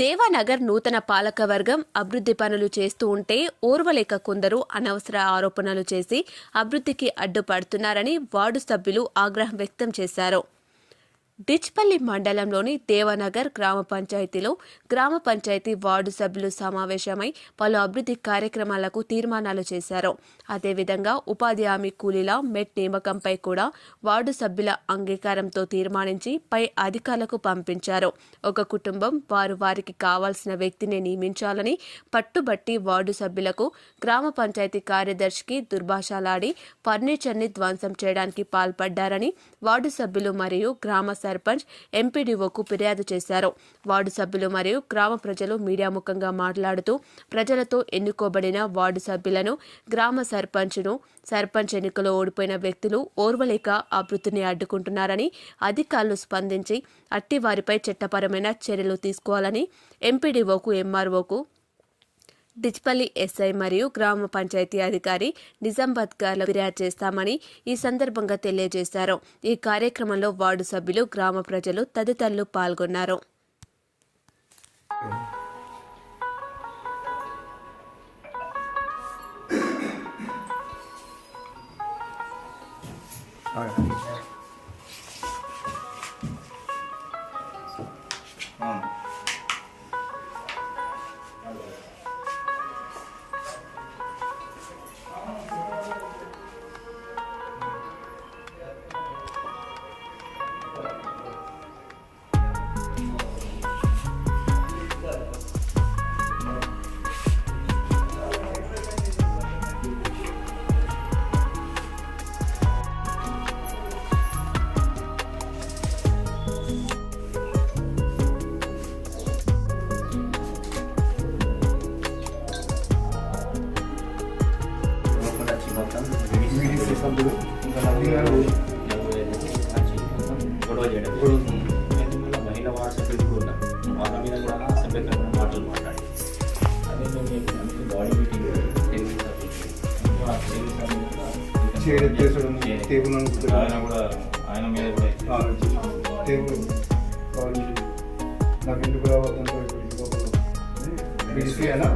దేవానగర్ నూతన పాలకవర్గం అభివృద్ధి పనులు చేస్తూ ఉంటే ఓర్వలేక కొందరు అనవసర ఆరోపణలు చేసి అభివృద్ధికి అడ్డుపడుతున్నారని వార్డు సభ్యులు ఆగ్రహం వ్యక్తం చేశారు. డిచ్పల్లి మండలంలోని దేవనగర్ గ్రామ పంచాయతీలో గ్రామ పంచాయతీ వార్డు సభ్యులు సమావేశమై పలు అభివృద్ధి కార్యక్రమాలకు తీర్మానాలు చేశారు. అదేవిధంగా ఉపాధి హామీ కూలీల మెట్ నియామకంపై కూడా వార్డు సభ్యుల అంగీకారంతో తీర్మానించి పై అధికారులకు పంపించారు. ఒక కుటుంబం వారు వారికి కావాల్సిన వ్యక్తిని నియమించాలని పట్టుబట్టి వార్డు సభ్యులకు గ్రామ పంచాయతీ కార్యదర్శికి దుర్భాషలాడి ఫర్నిచర్ని ధ్వంసం చేయడానికి పాల్పడ్డారని వార్డు సభ్యులు మరియు గ్రామ సర్పంచ్ ఎంపీడీఓకు ఫిర్యాదు చేశారు. వార్డు సభ్యులు మరియు గ్రామ ప్రజలు మీడియా ముఖంగా మాట్లాడుతూ ప్రజలతో ఎన్నుకోబడిన వార్డు సభ్యులను గ్రామ సర్పంచ్ను సర్పంచ్ ఎన్నికలో ఓడిపోయిన వ్యక్తులు ఓర్వలేక ఆ వృత్తిని అడ్డుకుంటున్నారని అధికారులు స్పందించి అట్టి వారిపై చట్టపరమైన చర్యలు తీసుకోవాలని ఎంపీడీఓకు ఎంఆర్ఓకు డిచ్పల్లి ఎస్ఐ మరియు గ్రామ పంచాయతీ అధికారి నిజాం గార్ల ఫిర్యాదు చేస్తామని ఈ సందర్భంగా తెలియజేశారు. ఈ కార్యక్రమంలో వార్డు సభ్యులు గ్రామ ప్రజలు తదితరులు పాల్గొన్నారు. వీడియో టేబుల్ అనుకుంటున్నాం. ఆయన కూడా ఆయన మీద కూడా టేబుల్. నాకు ఎందుకు రావద్దంటే బీసీ అయినా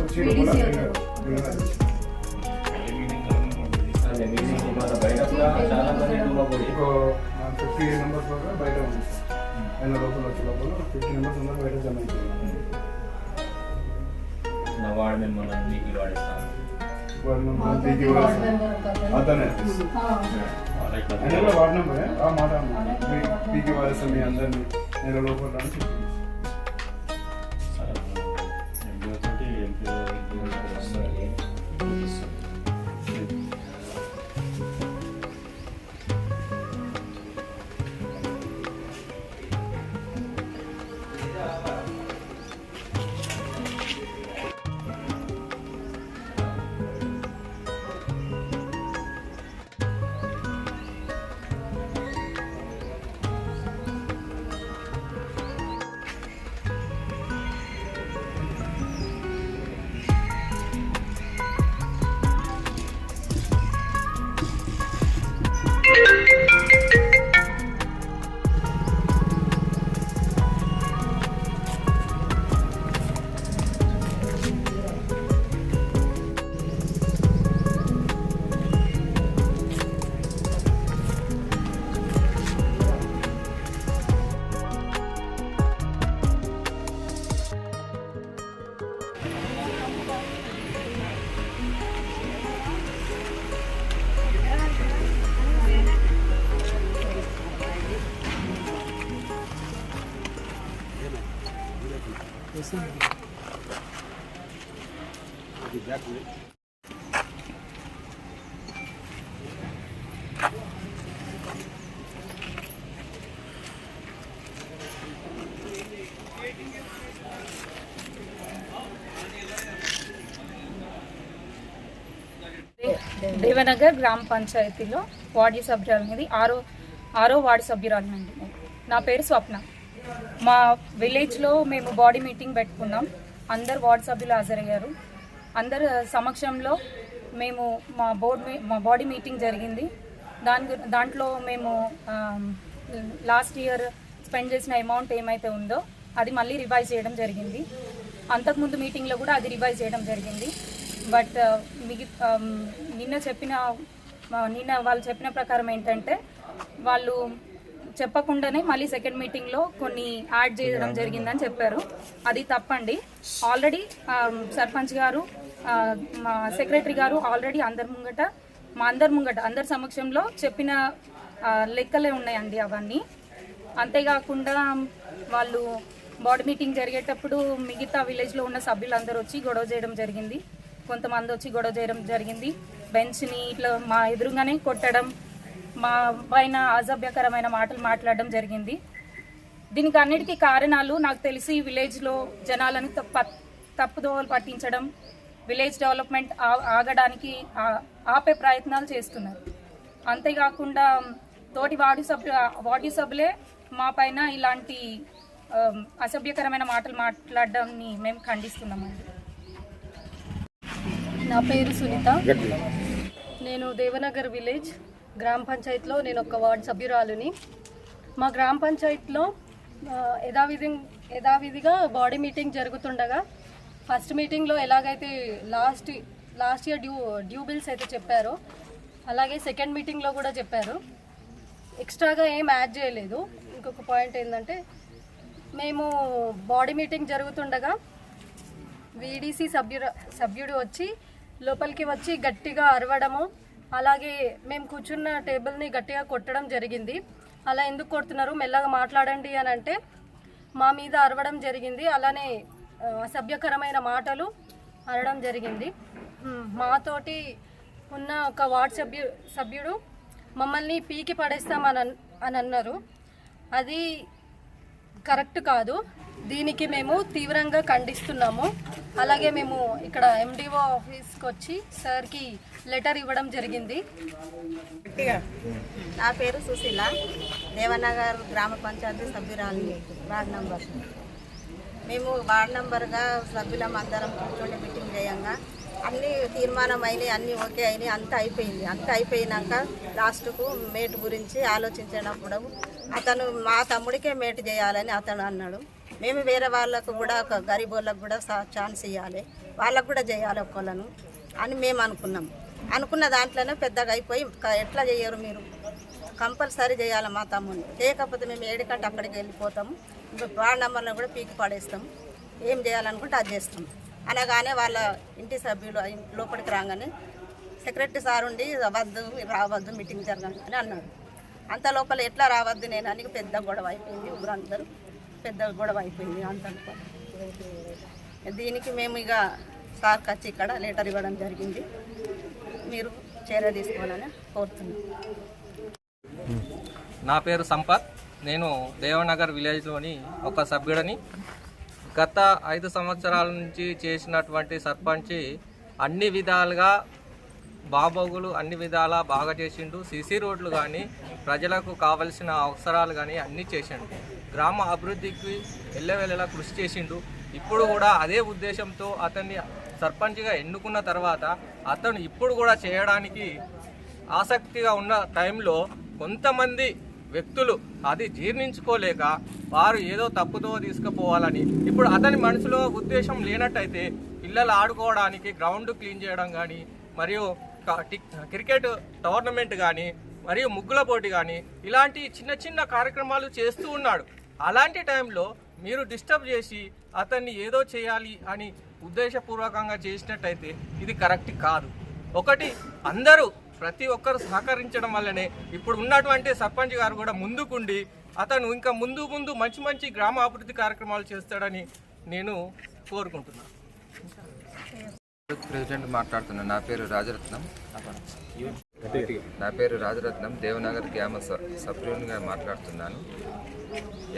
బయట కూడా చాలా మంది ఫిఫ్టీ మెంబర్స్ వరకు బయట ఉంది. ఆయన లోపల వచ్చే లోపల ఫిఫ్టీ మెంబర్స్ ఉన్నారు బయట జమ అవుతున్నారు నా వార్డు మెంబర్ మీకు వాడేస్తాను. వాళ్ళు అతనే. ఆయన కూడా వార్డ్ ఆ మాట మీ పీకి వారేస్తాం మీ అందరినీ. నెల లోపల అని దేవనగర్ గ్రామ పంచాయతీలో వార్డు సభ్యురాలనేది ఆరో ఆరో వార్డు సభ్యురాలు అండి నా పేరు స్వప్న. మా విలేజ్లో మేము బాడీ మీటింగ్ పెట్టుకున్నాం. అందరు వార్డు సభ్యులు హాజరయ్యారు. అందరు సమక్షంలో మేము మా బోర్డ్ మీ- మా బాడీ మీటింగ్ జరిగింది. దాని దాంట్లో మేము లాస్ట్ ఇయర్ స్పెండ్ చేసిన అమౌంట్ ఏమైతే ఉందో అది మళ్ళీ రివైజ్ చేయడం జరిగింది. అంతకుముందు మీటింగ్లో కూడా అది రివైజ్ చేయడం జరిగింది. బట్ మిగి నిన్న చెప్పిన నిన్న వాళ్ళు చెప్పిన ప్రకారం ఏంటంటే వాళ్ళు చెప్పకుండానే మళ్ళీ సెకండ్ మీటింగ్లో కొన్ని యాడ్ చేయడం జరిగిందని చెప్పారు. అది తప్పండి. ఆల్రెడీ సర్పంచ్ గారు మా సెక్రటరీ గారు ఆల్రెడీ అందరి ముంగట మా అందరి ముంగట అందరి సమక్షంలో చెప్పిన లెక్కలే ఉన్నాయండి అవన్నీ. అంతేకాకుండా వాళ్ళు బాడీ మీటింగ్ జరిగేటప్పుడు మిగతా విలేజ్లో ఉన్న సభ్యులందరూ వచ్చి గొడవ చేయడం జరిగింది. కొంతమంది వచ్చి గొడవ చేయడం జరిగింది. బెంచ్ని ఇట్లా మా ఎదురుగానే కొట్టడం మా పైన అసభ్యకరమైన మాటలు మాట్లాడడం జరిగింది. దీనికి అన్నిటికీ కారణాలు నాకు తెలిసి విలేజ్లో జనాలను తప్ప తప్పుదోవలు పట్టించడం విలేజ్ డెవలప్మెంట్ ఆగడానికి ఆపే ప్రయత్నాలు చేస్తున్నారు. అంతేకాకుండా తోటి వార్డు సభ్యు వార్డు సభ్యులే మా పైన ఇలాంటి అసభ్యకరమైన మాటలు మాట్లాడడాన్ని మేము ఖండిస్తున్నామండి. నా పేరు సునీత. నేను దేవనగర్ విలేజ్ గ్రామ పంచాయతీలో నేను ఒక వార్డు సభ్యురాలుని. మా గ్రామ పంచాయతీలో యథావిధి యథావిధిగా బాడీ మీటింగ్ జరుగుతుండగా ఫస్ట్ మీటింగ్లో ఎలాగైతే last last year due due bills అయితే చెప్పారో అలాగే సెకండ్ మీటింగ్లో కూడా చెప్పారు. ఎక్స్ట్రాగా ఏం యాడ్ చేయలేదు. ఇంకొక పాయింట్ ఏంటంటే మేము బాడీ మీటింగ్ జరుగుతుండగా వీడీసీ సభ్యుడు సభ్యుడు వచ్చి లోపలికి వచ్చి గట్టిగా అరవడము అలాగే మేము కూర్చున్న టేబుల్ని గట్టిగా కొట్టడం జరిగింది. అలా ఎందుకు కొడుతున్నారు? మెల్లగా మాట్లాడండి అని అంటే మా మీద అరవడం జరిగింది. అలానే అసభ్యకరమైన మాటలు అనడం జరిగింది. మాతోటి ఉన్న ఒక వార్డ్ సభ్యు సభ్యుడు మమ్మల్ని పీకి పడేస్తామని అని అన్నారు. అది కరెక్ట్ కాదు. దీనికి మేము తీవ్రంగా ఖండిస్తున్నాము. అలాగే మేము ఇక్కడ ఎండిఓ ఆఫీస్కి వచ్చి సార్కి లెటర్ ఇవ్వడం జరిగింది. నా పేరు సుశీల. దేవనగర్ గ్రామ పంచాయతీ సభ్యురాలిని వార్డ్ నంబర్. మేము వార్డ్ నంబర్గా సభ్యులం అందరం కూర్చొని మీటింగ్ చేయంగా. అన్నీ తీర్మానం అయినాయి అన్నీ ఓకే అయినాయి అంతా అయిపోయింది. అంతా అయిపోయినాక లాస్ట్కు మేటు గురించి ఆలోచించినప్పుడు అతను మా తమ్ముడికే మేటు చేయాలని అతను అన్నాడు. మేము వేరే వాళ్ళకు కూడా ఒక గరీబ్ కూడా ఛాన్స్ ఇవ్వాలి వాళ్ళకు కూడా చేయాలి ఒక్కళ్ళను అని మేము అనుకున్నాం. అనుకున్న దాంట్లోనే పెద్దగా అయిపోయి ఎట్లా చేయరు మీరు? కంపల్సరీ చేయాలి మా తమ్ముని చేయకపోతే మేము ఏడికంటే అక్కడికి వెళ్ళిపోతాము ఇంకా వార్డ్ నెంబర్లో కూడా పీకి పడేస్తాం. ఏం చేయాలనుకుంటే అది చేస్తాం. అనగానే వాళ్ళ ఇంటి సభ్యులు లోపలికి రాగానే సెక్రటరీ సార్ ఉండి వద్దు రావద్దు మీటింగ్ జరగని అని అన్నాడు అంత లోపల ఎట్లా రావద్దు నేను అని పెద్ద గొడవ అయిపోయింది ఊరందరూ పెద్ద గొడవ అయిపోయింది అంత దీనికి మేము ఇక సార్కి వచ్చి ఇక్కడ లెటర్ ఇవ్వడం జరిగింది. మీరు చర్య తీసుకోవాలని కోరుతున్నాను నా పేరు సంపత్. నేను దేవనగర్ విలేజ్లోని ఒక సభ్యుడని గత ఐదు సంవత్సరాల నుంచి చేసినటువంటి సర్పంచి అన్ని విధాలుగా బాబోగులు అన్ని విధాలా బాగా చేసిండు. సీసీ రోడ్లు కానీ ప్రజలకు కావలసిన అవసరాలు కానీ అన్నీ చేసిండు. గ్రామ అభివృద్ధికి వెళ్ళవెళ్ళేలా కృషి చేసిండు. ఇప్పుడు కూడా అదే ఉద్దేశంతో అతన్ని సర్పంచ్గా ఎన్నుకున్న తర్వాత అతను ఇప్పుడు కూడా చేయడానికి ఆసక్తిగా ఉన్న టైంలో కొంతమంది వ్యక్తులు అది జీర్ణించుకోలేక వారు ఏదో తప్పుదో తీసుకుపోవాలని. ఇప్పుడు అతని మనసులో ఉద్దేశం లేనట్టయితే పిల్లలు ఆడుకోవడానికి గ్రౌండ్ క్లీన్ చేయడం కానీ మరియు క్రికెట్ టోర్నమెంట్ కానీ మరియు ముగ్గుల పోటీ కానీ ఇలాంటి చిన్న చిన్న కార్యక్రమాలు చేస్తూ ఉన్నాడు. అలాంటి టైంలో మీరు డిస్టర్బ్ చేసి అతన్ని ఏదో చేయాలి అని ఉద్దేశపూర్వకంగా చేసినట్టయితే ఇది కరెక్ట్ కాదు. ఒకటి అందరూ ప్రతి ఒక్కరు సహకరించడం వల్లనే ఇప్పుడు ఉన్నటువంటి సర్పంచ్ గారు కూడా ముందుకుండి అతను ఇంకా ముందు ముందు మంచి మంచి గ్రామ అభివృద్ధి కార్యక్రమాలు చేస్తాడని నేను కోరుకుంటున్నాను ప్రెసిడెంట్ మాట్లాడుతున్నాను నా పేరు రాజరత్నం. నా పేరు రాజరత్నం. దేవనగర్ గ్రామ స- మాట్లాడుతున్నాను.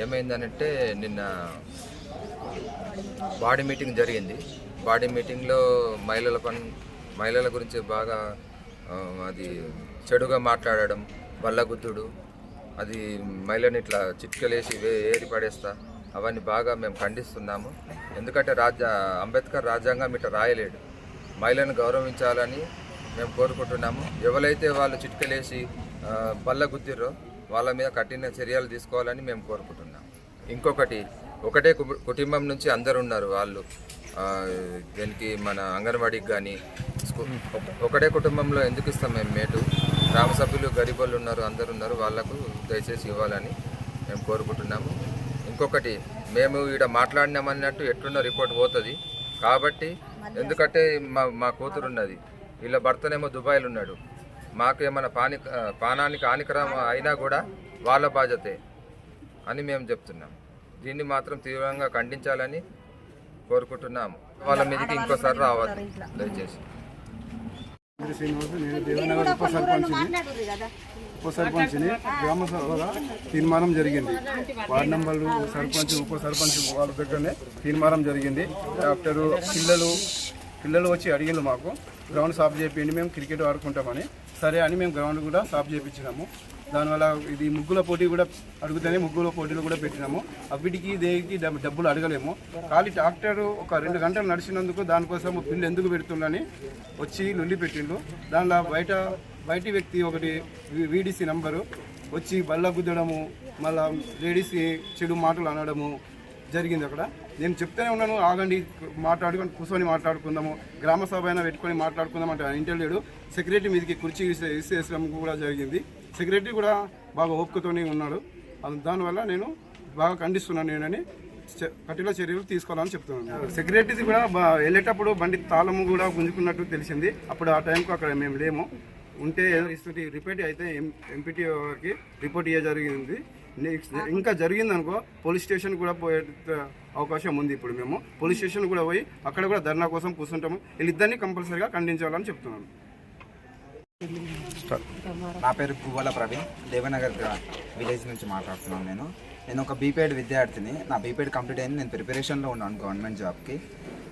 ఏమైందనంటే నిన్న బాడీ మీటింగ్ జరిగింది. బాడీ మీటింగ్లో మహిళల పని మహిళల గురించి బాగా అది చెడుగా మాట్లాడడం బల్లగుద్దుడు అది మహిళని ఇట్లా చిట్కలేసి వే ఏరి పడేస్తా అవన్నీ బాగా మేము ఖండిస్తున్నాము. ఎందుకంటే రాజ్య అంబేద్కర్ రాజ్యాంగం ఇట్లా రాయలేడు. మహిళను గౌరవించాలని మేము కోరుకుంటున్నాము. ఎవరైతే వాళ్ళు చిట్కలేసి బల్లగుద్దిరో బల్ల వాళ్ళ మీద కఠిన చర్యలు తీసుకోవాలని మేము కోరుకుంటున్నాం ఇంకొకటి ఒకటే కు- కుటుంబం నుంచి అందరు ఉన్నారు వాళ్ళు. దీనికి మన అంగన్వాడీకి కానీ ఒకటే కుటుంబంలో ఎందుకు ఇస్తాం మేము మేటు? గ్రామ సభ్యులు గరీబ్ వాళ్ళు ఉన్నారు అందరు ఉన్నారు వాళ్ళకు దయచేసి ఇవ్వాలని మేము కోరుకుంటున్నాము. ఇంకొకటి మేము ఈడ మాట్లాడినామన్నట్టు ఎట్లున్న రిపోర్ట్ పోతుంది. కాబట్టి ఎందుకంటే మా మా కూతురు ఉన్నది వీళ్ళ భర్తనేమో దుబాయ్లో ఉన్నాడు. మాకు ఏమైనా పాని పానానికి హానికరం అయినా కూడా వాళ్ళ బాధ్యతే అని మేము చెప్తున్నాం. దీన్ని మాత్రం తీవ్రంగా ఖండించాలని కోరుకుంటున్నాము. వాళ్ళ మీదకి ఇంకోసారి రావద్దు. దయచేసి. శ్రీనివాసు నేను దేవనగర్ ఉప సర్పంచ్ని. ఉప సర్పంచ్ని గ్రామ సభలో తీర్మానం జరిగింది. వార్డు నంబర్లు సర్పంచ్ ఉప సర్పంచ్ వాళ్ళ దగ్గరనే తీర్మానం జరిగింది. డాక్టరు పిల్లలు పిల్లలు వచ్చి అడిగిండు మాకు గ్రౌండ్ సాఫ్ చేయండి మేము క్రికెట్ ఆడుకుంటామని. సరే అని మేము గ్రౌండ్ కూడా సాఫ్ చేయించినాము దానివల్ల ఇది ముగ్గుల పోటీ కూడా అడుగుతూనే ముగ్గుల పోటీలు కూడా పెట్టినాము. అవిటికి దేనికి డబ్బులు అడగలేము. ఖాళీ డాక్టర్ ఒక రెండు గంటలు నడిచినందుకు దానికోసం బిల్లు ఎందుకు పెడుతుందని వచ్చి లొల్లి పెట్టిండు దానిలో బయట బయటి వ్యక్తి ఒకటి వీడిసి నంబరు వచ్చి బల్ల గుద్దడము మళ్ళా లేడీస్ చెడు మాటలు అనడము జరిగింది అక్కడ. నేను చెప్తూనే ఉన్నాను ఆగండి మాట్లాడుకొని కూర్చొని మాట్లాడుకుందాము గ్రామ సభ అయినా పెట్టుకొని మాట్లాడుకుందాం అంటే ఇంటర్లేడు సెక్రటరీ మీదకి కుర్చీ విసే- విసిరేసడం కూడా జరిగింది. సెక్రటరీ కూడా బాగా ఓపికతోనే ఉన్నాడు. దానివల్ల నేను బాగా ఖండిస్తున్నాను నేనని కఠిన చర్యలు తీసుకోవాలని చెప్తున్నాను. సెక్రటరీ కూడా వెళ్ళేటప్పుడు బండి తాళము కూడా గుంజుకున్నట్టు తెలిసింది. అప్పుడు ఆ టైంకు అక్కడ మేము లేము. ఉంటే ఇస్తుంది రిపేట్ అయితే ఎంపీటీఓకి రిపోర్ట్ ఇవ్వ జరిగింది. నెక్స్ట్ ఇంకా జరిగింది అనుకో పోలీస్ స్టేషన్ కూడా పోయే అవకాశం ఉంది ఇప్పుడు మేము. పోలీస్ స్టేషన్ కూడా పోయి అక్కడ కూడా ధర్నా కోసం కూర్చుంటాము. వీళ్ళిద్దరిని కంపల్సరీగా ఖండించాలని చెప్తున్నాను. నా పేరు పువ్వల ప్రవీణ్. దేవనగర్ విలేజ్ నుంచి మాట్లాడుతున్నాను నేను. నేను ఒక బీపీఎడ్ విద్యార్థిని. నా బీపీఎడ్ కంప్లీట్ అయింది. నేను ప్రిపరేషన్లో ఉన్నాను గవర్నమెంట్ జాబ్కి.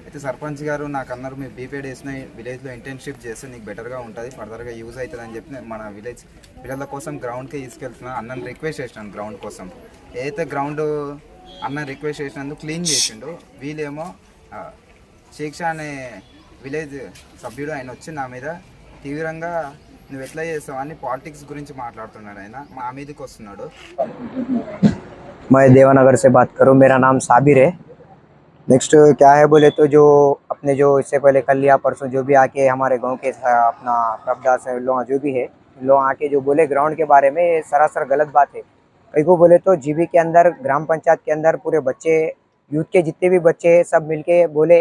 అయితే సర్పంచ్ గారు నాకు అన్నారు మీరు బీపీఎడ్ వేసిన విలేజ్లో ఇంటర్న్షిప్ చేస్తే నీకు బెటర్గా ఉంటుంది ఫర్దర్గా యూజ్ అవుతుంది అని చెప్పి మన విలేజ్ పిల్లల కోసం గ్రౌండ్కి తీసుకెళ్తున్నాను అన్నని రిక్వెస్ట్ చేసినాను గ్రౌండ్ కోసం. ఏదైతే గ్రౌండ్ అన్న రిక్వెస్ట్ చేసినందుకు క్లీన్ చేసిండు. వీళ్ళేమో శిక్ష అనే విలేజ్ సభ్యుడు ఆయన వచ్చి నా మీద తీవ్రంగా నువ్వు ఎట్లా చేస్తావు అని పాలిటిక్స్ గురించి మాట్లాడుతున్నాడు ఆయన మా మీదకి వస్తున్నాడు मैं देवानगर से बात करूं मेरा नाम साबिर है नेक्स्ट क्या है बोले तो जो अपने जो इससे पहले कल या परसों जो भी आके हमारे गांव के सा- अपना प्रभदास है लोग जो भी है इन लोग आके जो बोले ग्राउंड के बारे में ये सरासर गलत बात है कई को बोले तो जीबी के अंदर ग्राम पंचायत के अंदर पूरे बच्चे यूथ के जितने भी बच्चे हैं सब मिलके बोले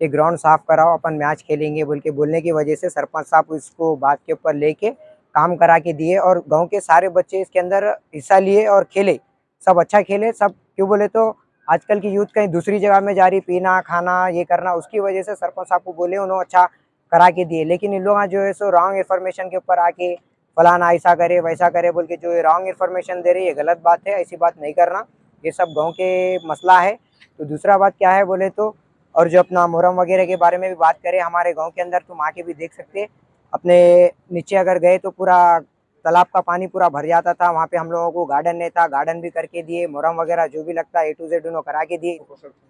कि ग्राउंड साफ़ कराओ, अपन मैच खेलेंगे बोल के, बोलने की वजह से सरपंच साहब इसको बात के ऊपर लेके काम करा के दिए और गाँव के सारे बच्चे इसके अंदर हिस्सा लिए और खेले। सब अच्छा खेले, सब क्यों बोले तो आजकल की यूथ कहीं दूसरी जगह में जा रही, पीना, खाना, ये करना, उसकी वजह से सरपंच साहब को बोले, उन्होंने अच्छा करा के दिए। लेकिन इन लोग जो है सो रॉन्ग इन्फॉर्मेशन के ऊपर आके फलाना ऐसा करे, वैसा करे बोल के जो रॉन्ग इन्फॉर्मेशन दे रही है गलत बात है, ऐसी बात नहीं करना। ये सब गाँव के मसला है। तो दूसरा बात क्या है बोले तो और जो अपना मुहर्रम वगैरह के बारे में भी बात करें, हमारे गाँव के अंदर तुम आके भी देख सकते। अपने नीचे अगर गए तो पूरा तालाब का पानी पूरा भर जाता था। वहाँ पे हम लोगों को गार्डन नहीं था, गार्डन भी करके दिए, मुहर्रम वगैरह जो भी लगता है ए टू जेड उन्होंने करा के दिए।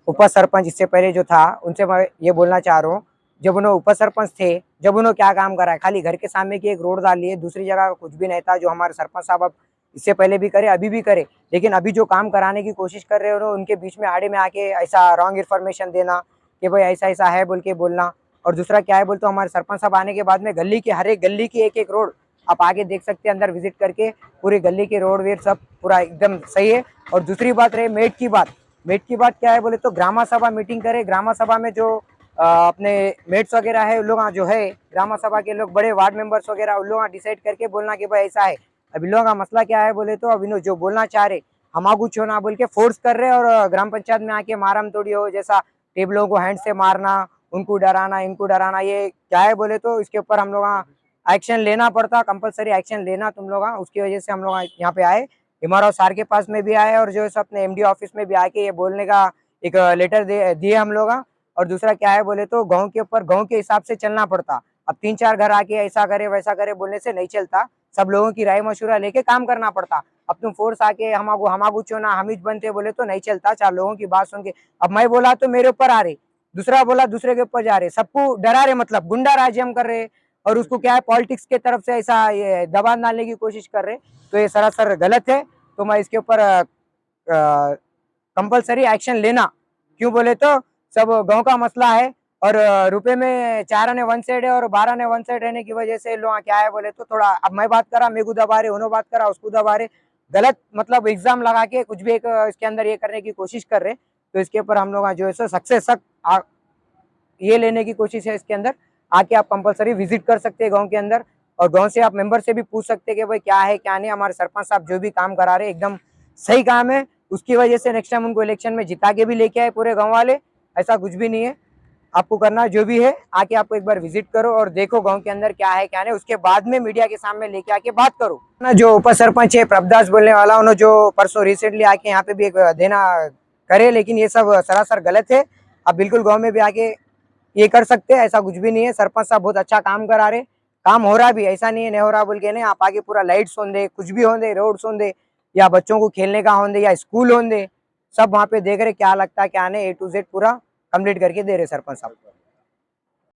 उप सरपंच इससे पहले जो था, उनसे मैं ये बोलना चाह रहा हूँ, जब उन्होंने उप सरपंच थे, जब उन्होंने क्या काम करा है खाली घर के सामने की एक रोड डाल लिए, दूसरी जगह कुछ भी नहीं था, जो हमारे सरपंच साहब अब इससे पहले भी करे, अभी भी करे, लेकिन अभी जो काम कराने की कोशिश कर रहे हो उनके बीच में आड़े में आके ऐसा रॉन्ग इन्फॉर्मेशन देना कि भाई ऐसा ऐसा है बोल के बोलना। और दूसरा क्या है बोल तो हमारे सरपंच साहब आने के बाद में गली की हर एक गली की एक एक रोड आप आगे देख सकते हैं अंदर विज़िट करके पूरी गली के रोड वेड सब पूरा एकदम सही है। और दूसरी बात रहे मेट की बात। मेट की बात क्या है बोले तो ग्रामा सभा मीटिंग करे। ग्रामा सभा में जो अ, अपने मेट्स वगैरह है उन लोग जो है ग्रामा सभा के लोग बड़े वार्ड मेंबर्स वगैरह उन लोग डिसाइड करके बोलना कि भाई ऐसा है। अभी लोगों का मसला क्या है बोले तो अभी जो बोलना चाह रहे हम आगू छोना बोल के फोर्स कर रहे और ग्राम पंचायत में आके मारम तोड़ी हो जैसा टेबलों को हैंड से मारना, उनको डराना, इनको डराना, ये क्या है बोले तो इसके ऊपर हम लोग एक्शन लेना पड़ता कंपलसरी एक्शन लेना तुम लोग उसकी वजह से हम लोग यहाँ पे आए। इमारा सार के पास में भी आए और जो है अपने एमडी ऑफ़िस में भी आके ये बोलने का एक लेटर दिए हम लोग और दूसरा क्या है बोले तो गाँव के ऊपर, गाँव के हिसाब से चलना पड़ता। अब तीन चार घर आके ऐसा करे, वैसा करे बोलने से नहीं चलता। सब लोगों की राय मशूरा लेके काम करना पड़ता। अब तुम फोर्स आके हमागो हमागो चोना हम ही बनते बोले तो नहीं चलता। चार लोगों की बात सुन के, अब मैं बोला तो मेरे ऊपर आ रहे। दूसरा बोला, दूसरे के ऊपर जा रहे। सबको डरा रहे मतलब गुंडा राज्य हम कर रहे और उसको क्या है पॉलिटिक्स के तरफ़ से ऐसा, ये डालने की कोशिश कर रहे तो ये सरासर गलत है। तो मैं इसके ऊपर कंपलसरी एक्शन लेना। क्यों बोले तो सब गाँव का मसला है। और रुपए में चार आने वन साइड है और बारह आने वन साइड रहने की वजह से लोग क्या है बोले तो थोड़ा अब मैं बात करा को दबा रहे, उन्होंने बात करा, उसको दबा रहे। गलत मतलब एग्ज़ाम लगा के कुछ भी एक इसके अंदर ये करने की कोशिश कर रहे तो इसके ऊपर हम लोग जो है सो सक्सेस सक ये लेने की कोशिश है इसके अंदर। आके आप कंपलसरी विज़िट कर सकते हैं गाँव के अंदर और गाँव से आप मेंबर से भी पूछ सकते हैं कि भाई क्या है, क्या नहीं। हमारे सरपंच साहब जो भी काम करा रहे एकदम सही काम है। उसकी वजह से नेक्स्ट टाइम उनको इलेक्शन में जिता के भी लेके आए पूरे गाँव वाले, ऐसा कुछ भी नहीं है। आपको करना जो भी है, आके आपको एक बार विज़िट करो और देखो गाँव के अंदर क्या है, क्या नहीं। उसके बाद में मीडिया के सामने लेके आके बात करो। ना जो उप सरपंच है, प्रभदास बोलने वाला, उन्होंने जो परसों रिसेंटली आके यहाँ पे भी एक देना करे, लेकिन ये सब सरासर गलत है। आप बिल्कुल गाँव में भी आके ये कर सकते हैं, ऐसा कुछ भी नहीं है। सरपंच साहब बहुत अच्छा काम करा रहे काम हो रहा भी ऐसा नहीं है, नहीं हो रहा बोल के नहीं। आप आगे पूरा लाइट्स होंगे कुछ भी होंगे रोड्स होंगे या बच्चों को खेलने का होंगे या स्कूल होंगे सब वहाँ पे देख रहे क्या लगता है, क्या नहीं ए टू जेड पूरा कंप्लीट करके दे रहे सरपंच साहब।